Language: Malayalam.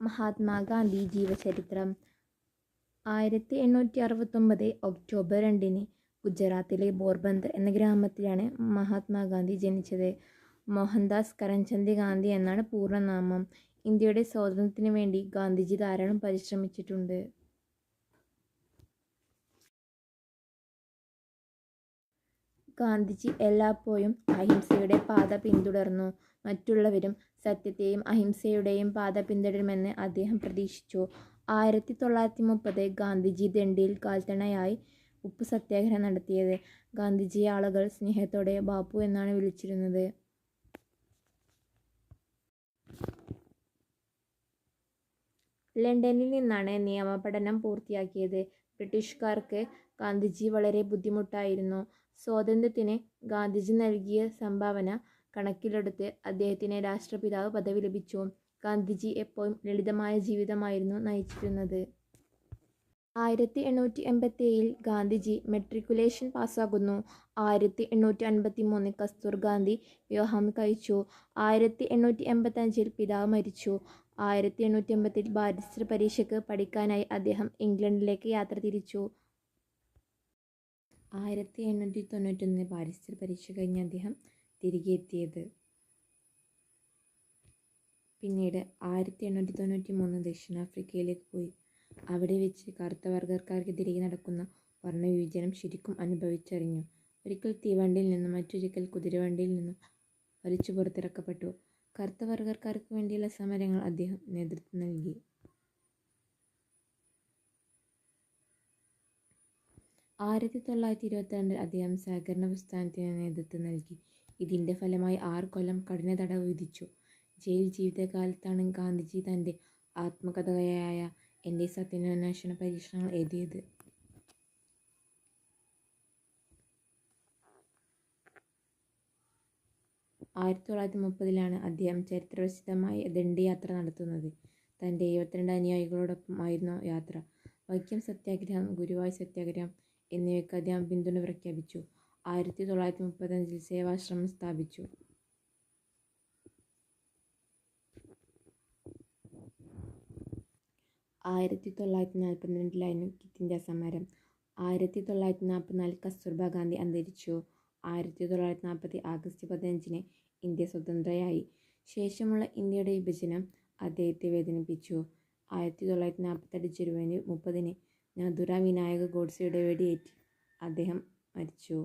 മഹാത്മാഗാന്ധി ജീവചരിത്രം. ആയിരത്തി എണ്ണൂറ്റി അറുപത്തൊമ്പത് ഒക്ടോബർ രണ്ടിന് ഗുജറാത്തിലെ പോർബന്ദർ എന്ന ഗ്രാമത്തിലാണ് മഹാത്മാഗാന്ധി ജനിച്ചത്. മോഹൻദാസ് കരംചന്ദ് ഗാന്ധി എന്നാണ് പൂർണനാമം. ഇന്ത്യയുടെ സ്വാതന്ത്ര്യത്തിനു വേണ്ടി ഗാന്ധിജി ധാരാളം പരിശ്രമിച്ചിട്ടുണ്ട്. ഗാന്ധിജി എല്ലായ്പ്പോഴും അഹിംസയുടെ പാത പിന്തുടർന്നു. മറ്റുള്ളവരും സത്യത്തെയും അഹിംസയുടെയും പാത പിന്തുടരുമെന്ന് അദ്ദേഹം പ്രതീക്ഷിച്ചു. ആയിരത്തി തൊള്ളായിരത്തി മുപ്പത് ഗാന്ധിജി ദണ്ഡിയിൽ കാൽത്തണയായി ഉപ്പ് സത്യാഗ്രഹം നടത്തിയത്. ഗാന്ധിജിയെ ആളുകൾ സ്നേഹത്തോടെ ബാപ്പു എന്നാണ് വിളിച്ചിരുന്നത്. ലണ്ടനിൽ നിന്നാണ് നിയമപഠനം പൂർത്തിയാക്കിയത്. ബ്രിട്ടീഷുകാർക്ക് ഗാന്ധിജി വളരെ ബുദ്ധിമുട്ടായിരുന്നു. സ്വാതന്ത്ര്യത്തിന് ഗാന്ധിജി നൽകിയ സംഭാവന കണക്കിലെടുത്ത് അദ്ദേഹത്തിന് രാഷ്ട്രപിതാവ് പദവി ലഭിച്ചു. ഗാന്ധിജി എപ്പോഴും ലളിതമായ ജീവിതമായിരുന്നു നയിച്ചിരുന്നത്. ആയിരത്തി എണ്ണൂറ്റി എൺപത്തേഴിൽ ഗാന്ധിജി മെട്രിക്കുലേഷൻ പാസ്സാകുന്നു. ആയിരത്തി എണ്ണൂറ്റി അൻപത്തി മൂന്നിൽ കസ്തൂർ ഗാന്ധി വിവാഹം കഴിച്ചു. ആയിരത്തി എണ്ണൂറ്റി എൺപത്തഞ്ചിൽ പിതാവ് മരിച്ചു. ആയിരത്തി എണ്ണൂറ്റി എൺപത്തിൽ ബാരിസ്റ്റർ പരീക്ഷയ്ക്ക് പഠിക്കാനായി അദ്ദേഹം ഇംഗ്ലണ്ടിലേക്ക് യാത്ര തിരിച്ചു. ആയിരത്തി എണ്ണൂറ്റി തൊണ്ണൂറ്റൊന്നിൽ ബാരിസ്റ്റർ പരീക്ഷ കഴിഞ്ഞ് അദ്ദേഹം തിരികെ എത്തിയത്. പിന്നീട് ആയിരത്തി എണ്ണൂറ്റി തൊണ്ണൂറ്റി മൂന്ന് ദക്ഷിണാഫ്രിക്കയിലേക്ക് പോയി. അവിടെ വെച്ച് കറുത്ത വർഗക്കാർക്കെതിരെ നടക്കുന്ന വർണവിവേചനം ശരിക്കും അനുഭവിച്ചറിഞ്ഞു. ഒരിക്കൽ തീവണ്ടിയിൽ നിന്നും മറ്റൊരിക്കൽ കുതിരവണ്ടിയിൽ നിന്നും വലിച്ചു പുറത്തിറക്കപ്പെട്ടു. കറുത്ത വർഗക്കാർക്ക് വേണ്ടിയുള്ള സമരങ്ങൾ അദ്ദേഹം നേതൃത്വം നൽകി. ആയിരത്തി തൊള്ളായിരത്തി ഇരുപത്തിരണ്ടിൽ അദ്ദേഹം സഹകരണ പ്രസ്ഥാനത്തിന് നേതൃത്വം നൽകി. ഇതിന്റെ ഫലമായി ആറ് കൊല്ലം കഠിന തടവ് വിധിച്ചു. ജയിൽ ജീവിതകാലത്താണ് ഗാന്ധിജി തന്റെ ആത്മകഥയായ എന്റെ സത്യാന്വേഷണ പരീക്ഷണങ്ങൾ എഴുതിയത്. ആയിരത്തി തൊള്ളായിരത്തി മുപ്പതിലാണ് അദ്ദേഹം ചരിത്രപ്രസിദ്ധമായ ദണ്ഡി യാത്ര നടത്തുന്നത്. തന്റെ എഴുപത്തിരണ്ട് അനുയായികളോടൊപ്പം ആയിരുന്നു യാത്ര. വൈക്കം സത്യാഗ്രഹം ഗുരുവായൂർ സത്യാഗ്രഹം എന്നിവയ്ക്ക് അദ്ദേഹം പിന്തുണ പ്രഖ്യാപിച്ചു. ആയിരത്തി തൊള്ളായിരത്തി മുപ്പത്തഞ്ചിൽ സേവാശ്രമം സ്ഥാപിച്ചു. ആയിരത്തി തൊള്ളായിരത്തി നാൽപ്പത്തിരണ്ടിലായിരുന്നു ക്വിറ്റ് ഇന്ത്യ സമരം. ആയിരത്തി തൊള്ളായിരത്തി നാൽപ്പത്തിനാലിൽ കസ്തൂർബ ഗാന്ധി അന്തരിച്ചു. ആയിരത്തി തൊള്ളായിരത്തി നാൽപ്പത്തി ആഗസ്റ്റ് പതിനഞ്ചിന് ഇന്ത്യ സ്വതന്ത്രയായി. ശേഷമുള്ള ഇന്ത്യയുടെ വിഭജനം അദ്ദേഹത്തെ വേദനിപ്പിച്ചു. ആയിരത്തി തൊള്ളായിരത്തി നാൽപ്പത്തെട്ട് ജനുവരി മുപ്പതിന് നാഥുറാം വിനായക ഗോഡ്സെയുടെ വെടിയേറ്റ് അദ്ദേഹം മരിച്ചു.